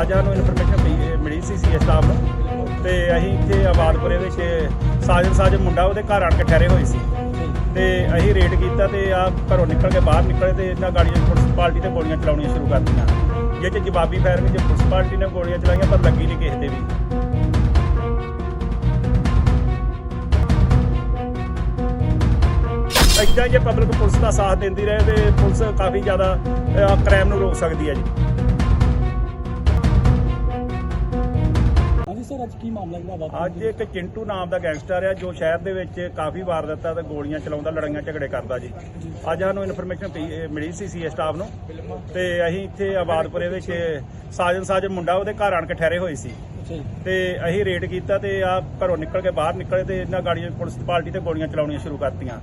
ਅੱਜ ਸਾਨੂੰ ਇਨਫੋਰਮੇਸ਼ਨ ਮਿਲੀ ਸੀ ਸੀ ਸਾਹਿਬ ਨੂੰ। ਤੇ ਅਸੀਂ ਇੱਥੇ ਆਬਾਦਪੁਰੇ ਵਿੱਚ ਸਾਜਨ ਸਾਜਨ ਮੁੰਡਾ ਉਹਦੇ ਘਰ ਆਣ ਕੇ ਠਹਿਰੇ ਹੋਏ ਸੀ। ਤੇ ਅਸੀਂ ਰੇਡ ਕੀਤਾ ਤੇ ਆ ਘਰੋਂ ਨਿਕਲ ਕੇ ਬਾਹਰ ਨਿਕਲੇ ਤੇ ਇਹਨਾਂ ਗਾੜੀਆਂ ਪੁਲਿਸ ਪਾਰਟੀ ਤੇ ਗੋਲੀਆਂ ਚਲਾਉਣੀਆਂ ਸ਼ੁਰੂ ਕਰ ਦਿੱਤੀਆਂ। ਜੇ 'ਚ ਜਵਾਬੀ ਫਾਇਰਿੰਗ 'ਚ ਪੁਲਿਸ ਪਾਰਟੀ ਨੇ ਗੋਲੀਆਂ ਚਲਾਈਆਂ, ਪਰ ਲੱਗੀ ਨਹੀਂ ਕਿਸੇ ਤੇ ਵੀ। ਇੱਦਾਂ ਜੇ ਪਬਲਿਕ ਪੁਲਿਸ ਦਾ ਸਾਥ ਦਿੰਦੀ ਰਹੇ ਤੇ ਪੁਲਿਸ ਕਾਫੀ ਜ਼ਿਆਦਾ ਕ੍ਰਾਈਮ ਨੂੰ ਰੋਕ ਸਕਦੀ ਹੈ ਜੀ। ਸਰ ਅੱਜ ਕੀ ਮਾਮਲਾ ਜਿਹੜਾ ਵਾਪਰਿਆ ਅੱਜ ਇੱਕ ਚਿੰਟੂ ਨਾਮ ਦਾ ਗੈਂਗਸਟਰ ਆ ਜੋ ਸ਼ਹਿਰ ਦੇ ਵਿੱਚ ਕਾਫੀ ਵਾਰਦਾਤਾਂ ਤੇ ਗੋਲੀਆਂ ਚਲਾਉਂਦਾ ਲੜਾਈਆਂ ਝਗੜੇ ਕਰਦਾ ਜੀ। ਅੱਜ ਸਾਨੂੰ ਇਨਫੋਰਮੇਸ਼ਨ ਮਿਲੀ ਸੀ ਸੀ ਸਟਾਫ ਨੂੰ। ਤੇ ਅਸੀਂ ਇੱਥੇ ਆਬਾਦਪੁਰੇ ਵਿੱਚ ਸਾਜਨ ਸਾਜਨ ਮੁੰਡਾ ਉਹਦੇ ਘਰ ਆਣ ਕੇ ਠਹਿਰੇ ਹੋਏ ਸੀ। ਤੇ ਅਸੀਂ ਰੇਡ ਕੀਤਾ ਤੇ ਆ ਘਰੋਂ ਨਿਕਲ ਕੇ ਬਾਹਰ ਨਿਕਲੇ ਤੇ ਇਹਨਾਂ ਗਾੜੀਆਂ ਪੁਲਿਸ ਪਾਰਟੀ ਤੇ ਗੋਲੀਆਂ ਚਲਾਉਣੀਆਂ ਸ਼ੁਰੂ ਕਰਤੀਆਂ।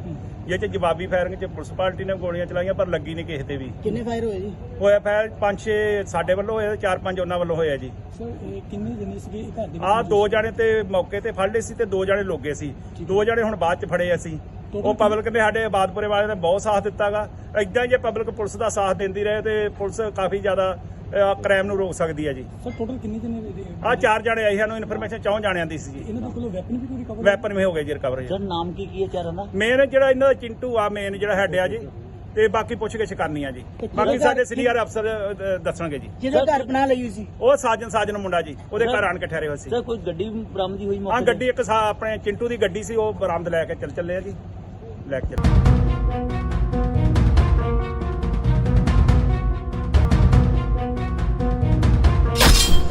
ਜਿਹ 'ਚ ਜਵਾਬੀ ਫਾਇਰਿੰਗ 'ਚ ਪੁਲਿਸ ਪਾਰਟੀ ਨੇ ਗੋਲੀਆਂ ਚਲਾਈਆਂ ਪਰ ਲੱਗੀ ਨਹੀਂ ਕਿਸੇ ਤੇ ਵੀ। ਕਿੰਨੇ ਫਾਇਰ ਹੋਏ ਜੀ? ਹੋਇਆ ਫਾਇਰ ਪੰਜ ਛੇ ਸਾਡੇ ਵੱਲੋਂ ਹੋਇਆ ਚਾਰ ਪੰਜ ਉਹਨਾਂ ਵੱਲੋਂ ਹੋਇਆ ਜੀ। ਸਰ ਇਹ ਕਿੰਨੇ ਜਣੇ ਸੀਗੇ? ਇਹ ਘਰ ਦੇ ਆ ਦੋ ਜਾਣੇ ਤੇ ਮੌਕੇ ਤੇ ਫੜ ਲਏ ਸੀ ਤੇ ਦੋ ਜਾਣੇ ਲੋਗੇ ਸੀ। ਦੋ ਜਾਣੇ ਹੁਣ ਬਾਅਦ ਚ ਫੜੇ ਅਸੀਂ। ਉਹ ਪਬਲਿਕ ਨੇ ਸਾਡੇ ਆਬਾਦਪੁਰੇ ਵਾਲਿਆਂ ਨੇ ਬਹੁਤ ਸਾਥ ਦਿੱਤਾਗਾ। ਇਦਾਂ ਜੇ ਪਬਲਿਕ ਪੁਲਿਸ ਦਾ ਸਾਥ ਦਿੰਦੀ ਰਹੇ ਤੇ ਪੁਲਿਸ ਕਾਫੀ ਜ਼ਿਆਦਾ ਕ੍ਰਾਈਮ ਨੂੰ ਰੋਕ ਸਕਦੀ ਹੈ ਜੀ। ਸਰ ਟੋਟਲ ਕਿੰਨੇ ਜਣੇ ਆ ਚਾਰ ਜਾਣੇ ਆਏ ਸਾਨੂੰ ਇਨਫੋਰਮੇਸ਼ਨ ਚੌਂ ਜਾਣਿਆਂ ਦੀ ਸੀ ਜੀ। ਇਹਨਾਂ ਦੇ ਕੋਲੋਂ ਵੈਪਨ ਵੀ ਕੋਈ ਰਿਕਵਰ ਵੈਪਨ ਵੀ ਹੋ ਗਏ ਜੀ ਰਿਕਵਰ ਜੀ ਸਰ ਨਾਮ ਕੀ ਕੀ ਹੈ ਚਾਰਾਂ ਦਾ? ਮੇਨ ਜਿਹੜਾ ਇਹਨਾਂ ਦਾ ਚਿੰਟੂ ਆ ਮੇਨ ਜਿਹੜਾ ਹੈਡ ਆ ਜੀ। ਤੇ ਬਾਕੀ ਪੁੱਛ ਗਿੱਛ ਕਰਨੀ ਆ ਜੀ। ਬਾਕੀ ਸਾਡੇ ਸੀਨੀਅਰ ਅਫਸਰ ਦੱਸਣਗੇ ਜੀ। ਜਿਹਦਾ ਘਰ ਬਣਾ ਲਈ ਸੀ? ਉਹ ਸਾਜਨ ਸਾਜਨ ਮੁੰਡਾ ਜੀ ਉਹਦੇ ਘਰ ਆਣ ਕੇ ਠਹਿਰੇ ਹੋਏ ਸੀ। ਸਰ ਕੋਈ ਗੱਡੀ ਬਰਾਮਦੀ ਹੋਈ ਮੌਕੇ ਤੇ? ਗੱਡੀ ਇੱਕ ਆਪਣੇ ਚਿੰਟੂ ਦੀ ਗੱਡੀ ਸੀ ਉਹ ਬਰਾਮਦ ਲੈ ਕੇ ਚੱਲ ਚੱਲੇ ਆ ਜੀ। ਲੈ ਕੇ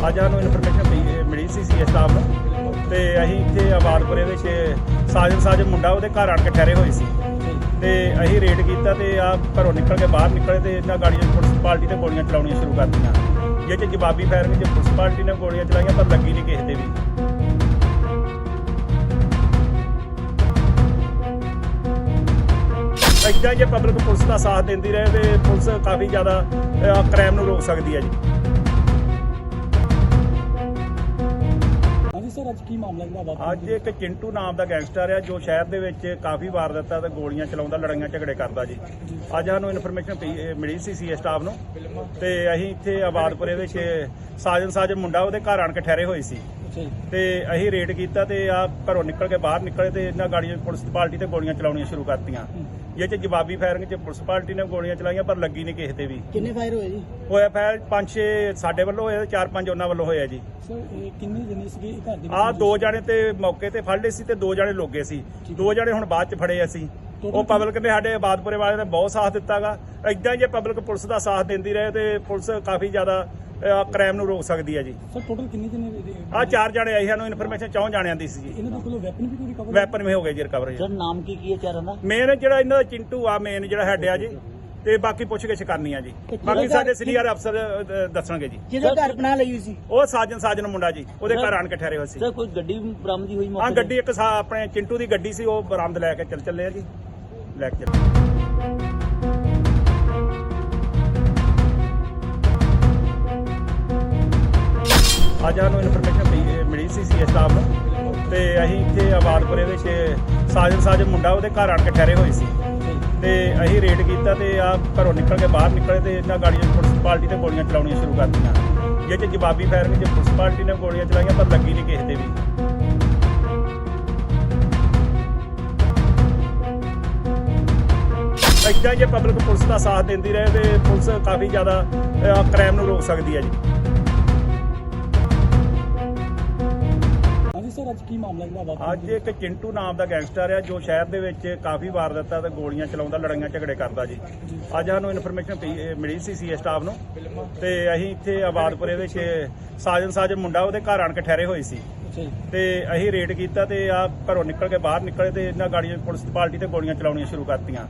ਅੱਜ ਸਾਨੂੰ ਇਨਫੋਰਮੇਸ਼ਨ ਮਿਲੀ ਸੀ ਸੀ ਸਟਾਫ ਨੂੰ ਤੇ ਅਸੀਂ ਇੱਥੇ ਆਬਾਦਪੁਰੇ ਵਿੱਚ ਸਾਜਨ ਸਾਜਨ ਮੁੰਡਾ ਉਹਦੇ ਘਰ ਆਣ ਕੇ ਠਹਿਰੇ ਹੋਏ ਸੀ। ਤੇ ਅਸੀਂ ਰੇਡ ਕੀਤਾ ਤੇ ਆ ਘਰੋਂ ਨਿਕਲ ਕੇ ਬਾਹਰ ਨਿਕਲੇ ਤੇ ਇਹਨਾਂ ਗਾੜੀਆਂ ਪੁਲਿਸ ਪਾਰਟੀ ਤੇ ਗੋਲੀਆਂ ਚਲਾਉਣੀਆਂ ਸ਼ੁਰੂ ਕਰ ਦਿੱਤੀਆਂ। ਜਿਹ 'ਚ ਜਵਾਬੀ ਫਾਇਰਿੰਗ 'ਚ ਪੁਲਿਸ ਪਾਰਟੀ ਨੇ ਗੋਲੀਆਂ ਚਲਾਈਆਂ ਪਰ ਲੱਗੀ ਨਹੀਂ ਕਿਸੇ ਤੇ ਵੀ। ਇੱਦਾਂ ਜੇ ਪਬਲਿਕ ਪੁਲਿਸ ਦਾ ਸਾਥ ਦਿੰਦੀ ਰਹੇ ਤੇ ਪੁਲਿਸ ਕਾਫੀ ਜ਼ਿਆਦਾ ਕ੍ਰਾਈਮ ਨੂੰ ਰੋਕ ਸਕਦੀ ਹੈ ਜੀ। ਹਾਂਜੀ ਸਰ ਅੱਜ ਕੀ ਮਾਮਲਾ ਜਿਹੜਾ ਵਾਪਰਿਆ? ਅੱਜ ਇੱਕ ਚਿੰਟੂ ਨਾਮ ਦਾ ਗੈਂਗਸਟਰ ਆ ਜੋ ਸ਼ਹਿਰ ਦੇ ਵਿੱਚ ਕਾਫੀ ਵਾਰਦਾਤਾਂ ਤੇ ਗੋਲੀਆਂ ਚਲਾਉਂਦਾ ਲੜਾਈਆਂ ਝਗੜੇ ਕਰਦਾ ਜੀ। ਅੱਜ ਸਾਨੂੰ ਇਨਫੋਰਮੇਸ਼ਨ ਮਿਲੀ ਸੀ ਸੀ ਸਟਾਫ ਨੂੰ। ਤੇ ਅਸੀਂ ਇੱਥੇ ਆਬਾਦਪੁਰੇ ਵਿੱਚ ਸਾਜਨ ਸਾਜਨ ਮੁੰਡਾ ਉਹਦੇ ਘਰ ਆਣ ਕੇ ਠਹਿਰੇ ਹੋਏ ਸੀ। ਤੇ ਅਸੀਂ ਰੇਡ ਕੀਤਾ ਤੇ ਆ ਘਰੋਂ ਨਿਕਲ ਕੇ ਬਾਹਰ ਨਿਕਲੇ ਤੇ ਇਹਨਾਂ ਗਾੜੀਆਂ ਪੁਲਿਸ ਪਾਰਟੀ ਤੇ ਗੋਲੀਆਂ ਚਲਾਉਣੀਆਂ ਸ਼ੁਰੂ ਕਰਤੀਆਂ। ਜਿਹ 'ਚ ਜਵਾਬੀ ਫਾਇਰਿੰਗ 'ਚ ਪੁਲਿਸ ਪਾਰਟੀ ਨੇ ਗੋਲੀਆਂ ਚਲਾਈਆਂ ਪਰ ਲੱਗੀ ਨਹੀਂ ਕਿਸੇ ਤੇ ਵੀ। ਕਿੰਨੇ ਫਾਇਰ ਹੋਏ ਜੀ? ਹੋਇਆ ਫਾਇਰ ਪੰਜ ਛੇ ਸਾਡੇ ਵੱਲੋਂ ਹੋਇਆ ਚਾਰ ਪੰਜ ਉਹਨਾਂ ਵੱਲੋਂ ਹੋਇਆ ਜੀ। ਸਰ ਇਹ ਕਿੰਨੇ ਜਣੇ ਸੀਗੇ? ਇਹ ਘਰ ਦੇ ਆ ਦੋ ਜਾਣੇ ਤੇ ਮੌਕੇ ਤੇ ਫੜ ਲਏ ਸੀ ਤੇ ਦੋ ਜਾਣੇ ਲੋਗੇ ਸੀ। ਦੋ ਜਾਣੇ ਹੁਣ ਬਾਅਦ ਚ ਫੜੇ ਅਸੀਂ। ਉਹ ਪਬਲਿਕ ਨੇ ਸਾਡੇ ਆਬਾਦਪੁਰੇ ਵਾਲਿਆਂ ਨੇ ਬਹੁਤ ਸਾਥ ਦਿੱਤਾਗਾ। ਇਦਾਂ ਜੇ ਪਬਲਿਕ ਪੁਲਿਸ ਦਾ ਸਾਥ ਦਿੰਦੀ ਰਹੇ ਤੇ ਪੁਲਿਸ ਕਾਫੀ ਜ਼ਿਆਦਾ ਕ੍ਰਾਈਮ ਨੂੰ ਰੋਕ ਸਕਦੀ ਹੈ ਜੀ। ਸਰ ਟੋਟਲ ਕਿੰਨੇ ਜਣੇ ਆ ਚਾਰ ਜਾਣੇ ਆਏ ਸਾਨੂੰ ਇਨਫੋਰਮੇਸ਼ਨ ਚੌਂ ਜਾਣਿਆਂ ਦੀ ਸੀ ਜੀ। ਇਹਨਾਂ ਦੇ ਕੋਲੋਂ ਵੈਪਨ ਵੀ ਕੋਈ ਰਿਕਵਰ ਵੈਪਨ ਵੀ ਹੋ ਗਏ ਜੀ ਰਿਕਵਰ ਜੀ। ਸਰ ਨਾਮ ਕੀ ਕੀ ਹੈ ਚਾਰਾਂ ਦਾ? ਮੇਨ ਜਿਹੜਾ ਇਹਨਾਂ ਦਾ ਚਿੰਟੂ ਆ ਮੇਨ ਜਿਹੜਾ ਹੈਡ ਆ ਜੀ ਤੇ ਬਾਕੀ ਪੁੱਛ ਗਿੱਛ ਕਰਨੀ ਆ ਜੀ। ਬਾਕੀ ਸਾਡੇ ਸੀਨੀਅਰ ਅਫਸਰ ਦੱਸਣਗੇ ਜੀ। ਜਿਹਦਾ ਘਰ ਬਣਾ ਲਈ ਸੀ? ਉਹ ਸਾਜਨ ਸਾਜਨ ਮੁੰਡਾ ਜੀ ਉਹਦੇ ਘਰ ਆਣ ਕੇ ਠਹਿਰੇ ਹੋਏ ਸੀ। ਸਰ ਕੋਈ ਗੱਡੀ ਬਰਾਮਦੀ ਹੋਈ ਆ ਮੌਕੇ ਤੇ? ਗੱਡੀ ਇੱਕ ਸਾ ਆਪਣੇ ਚਿੰਟੂ ਦੀ ਗੱਡੀ ਸੀ ਉਹ ਬਰਾਮਦ ਲੈ ਕੇ ਚੱਲ ਚੱਲੇ ਆ ਜੀ। ਲੈ ਕੇ ਚੱਲੇ। ਅੱਜ ਸਾਨੂੰ ਇਨਫੋਰਮੇਸ਼ਨ ਪਈ ਮਿਲੀ ਸੀ ਸੀ ਸਟਾਫ ਨੂੰ। ਤੇ ਅਸੀਂ ਇੱਥੇ ਆਬਾਦਪੁਰੇ ਵਿੱਚ ਸਾਜਨ ਸਾਜਨ ਮੁੰਡਾ ਉਹਦੇ ਘਰ ਆਣ ਕੇ ਠਹਿਰੇ ਹੋਏ ਸੀ। ਤੇ ਅਸੀਂ ਰੇਡ ਕੀਤਾ ਤੇ ਆ ਘਰੋਂ ਨਿਕਲ ਕੇ ਬਾਹਰ ਨਿਕਲੇ ਤੇ ਇਹਨਾਂ ਗਾੜੀਆਂ ਪੁਲਿਸ ਪਾਰਟੀ ਤੇ ਗੋਲੀਆਂ ਚਲਾਉਣੀਆਂ ਸ਼ੁਰੂ ਕਰ ਦਿੱਤੀਆਂ। ਜੇ 'ਚ ਜਵਾਬੀ ਫਾਇਰਿੰਗ 'ਚ ਪੁਲਿਸ ਪਾਰਟੀ ਨੇ ਗੋਲੀਆਂ ਚਲਾਈਆਂ ਪਰ ਲੱਗੀ ਨਹੀਂ ਕਿਸੇ ਤੇ ਵੀ। ਇੱਦਾਂ ਜੇ ਪਬਲਿਕ ਪੁਲਿਸ ਦਾ ਸਾਥ ਦਿੰਦੀ ਰਹੇ ਤੇ ਪੁਲਿਸ ਕਾਫੀ ਜ਼ਿਆਦਾ ਕ੍ਰਾਈਮ ਨੂੰ ਰੋਕ ਸਕਦੀ ਹੈ ਜੀ। ਸਰ ਅੱਜ ਕੀ ਮਾਮਲਾ ਜਿਹੜਾ ਵਾਪਰਿਆ? ਅੱਜ ਇੱਕ ਚਿੰਟੂ ਨਾਮ ਦਾ ਗੈਂਗਸਟਰ ਆ ਜੋ ਸ਼ਹਿਰ ਦੇ ਵਿੱਚ ਕਾਫੀ ਵਾਰਦਾਤਾਂ ਤੇ ਗੋਲੀਆਂ ਚਲਾਉਂਦਾ ਲੜਾਈਆਂ ਝਗੜੇ ਕਰਦਾ ਜੀ। ਅੱਜ ਸਾਨੂੰ ਇਨਫੋਰਮੇਸ਼ਨ ਮਿਲੀ ਸੀ ਸੀ ਸਟਾਫ ਨੂੰ ਤੇ ਅਸੀਂ ਇੱਥੇ ਆਬਾਦਪੁਰੇ ਵਿੱਚ ਸਾਜਨ ਸਾਜਨ ਮੁੰਡਾ ਉਹਦੇ ਘਰ ਆਣ ਕੇ ਠਹਿਰੇ ਹੋਏ ਸੀ। ਤੇ ਅਸੀਂ ਰੇਡ ਕੀਤਾ ਤੇ ਆ ਘਰੋਂ ਨਿਕਲ ਕੇ ਬਾਹਰ ਨਿਕਲੇ ਤੇ ਇਹਨਾਂ ਗਾੜੀਆਂ ਪੁਲਿਸ ਪਾਰਟੀ ਤੇ ਗੋਲੀਆਂ ਚਲਾਉਣੀਆਂ ਸ਼ੁਰੂ ਕਰਤੀਆਂ।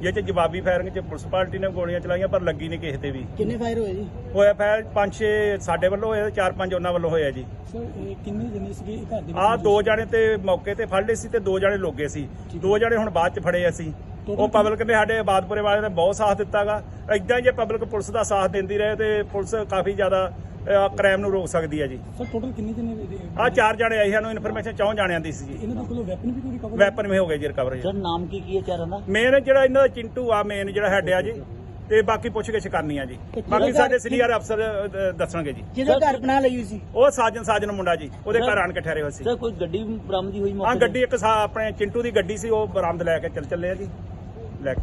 ਜਿਹ 'ਚ ਜਵਾਬੀ ਫਾਇਰਿੰਗ 'ਚ ਪੁਲਿਸ ਪਾਰਟੀ ਨੇ ਗੋਲੀਆਂ ਚਲਾਈਆਂ ਪਰ ਲੱਗੀ ਨਹੀਂ ਕਿਸੇ ਤੇ ਵੀ। ਕਿੰਨੇ ਫਾਇਰ ਹੋਏ ਜੀ? ਹੋਇਆ ਫਾਇਰ ਪੰਜ ਛੇ ਸਾਡੇ ਵੱਲੋਂ ਹੋਇਆ ਤੇ ਚਾਰ ਪੰਜ ਉਹਨਾਂ ਵੱਲੋਂ ਹੋਇਆ ਜੀ। ਸਰ ਇਹ ਕਿੰਨੇ ਜਣੇ ਸੀਗੇ? ਇਹ ਘਰ ਦੇ ਆ ਦੋ ਜਾਣੇ ਤੇ ਮੌਕੇ ਤੇ ਫੜ ਲਏ ਸੀ ਤੇ ਦੋ ਜਾਣੇ ਲੋਗੇ ਸੀ। ਦੋ ਜਾਣੇ ਹੁਣ ਬਾਅਦ ਚ ਫੜੇ ਅਸੀਂ। ਉਹ ਪਬਲਿਕ ਨੇ ਸਾਡੇ ਆਬਾਦਪੁਰੇ ਵਾਲਿਆਂ ਨੇ ਬਹੁਤ ਸਾਥ ਦਿੱਤਾਗਾ। ਇਦਾਂ ਜੇ ਪਬਲਿਕ ਪੁਲਿਸ ਦਾ ਸਾਥ ਦਿੰਦੀ ਰਹੇ ਤੇ ਪੁਲਿਸ ਕਾਫੀ ਜ਼ਿਆਦਾ ਕ੍ਰਾਈਮ ਨੂੰ ਰੋਕ ਸਕਦੀ ਹੈ ਜੀ। ਸਰ ਟੋਟਲ ਕਿੰਨੇ ਜਣੇ ਆ ਚਾਰ ਜਾਣੇ ਆਏ ਸਾਨੂੰ ਇਨਫੋਰਮੇਸ਼ਨ ਚੌਂ ਜਾਣਿਆਂ ਦੀ ਸੀ ਜੀ। ਇਹਨਾਂ ਦੇ ਕੋਲੋਂ ਵੈਪਨ ਵੀ ਕੋਈ ਰਿਕਵਰ ਵੈਪਨ ਵੀ ਹੋ ਗਏ ਜੀ ਰਿਕਵਰ ਜੀ। ਸਰ ਨਾਮ ਕੀ ਕੀ ਹੈ ਚਾਰਾਂ ਦਾ? ਮੇਨ ਜਿਹੜਾ ਇਹਨਾਂ ਦਾ ਚਿੰਟੂ ਆ ਮੇਨ ਜਿਹੜਾ ਹੈਡ ਆ ਜੀ। ਤੇ ਬਾਕੀ ਪੁੱਛ ਗਿੱਛ ਕਰਨੀ ਆ ਜੀ। ਬਾਕੀ ਸਾਡੇ ਸੀਨੀਅਰ ਅਫਸਰ ਅ, ਦੱਸਣਗੇ ਜੀ। ਜਿਹਦਾ ਘਰ ਬਣਾ ਲਈ ਹੋਈ ਸੀ? ਉਹ ਸਾਜਨ ਸਾਜਨ ਮੁੰਡਾ ਜੀ ਉਹਦੇ ਘਰ ਆਣ ਕੇ ਠਹਿਰੇ ਹੋਏ ਸੀ। ਸਰ ਕੋਈ ਗੱਡੀ ਬਰਾਮਦੀ ਹੋਈ ਮੌਕੇ ਤੇ? ਗੱਡੀ ਇੱਕ ਸਾ- ਆਪਣੇ ਚਿੰਟੂ ਦੀ ਗੱਡੀ ਸੀ ਉਹ ਬਰਾਮਦ ਲੈ ਕੇ ਚੱਲ ਚੱਲੇ ਆ ਜੀ। ਲੈ ਕੇ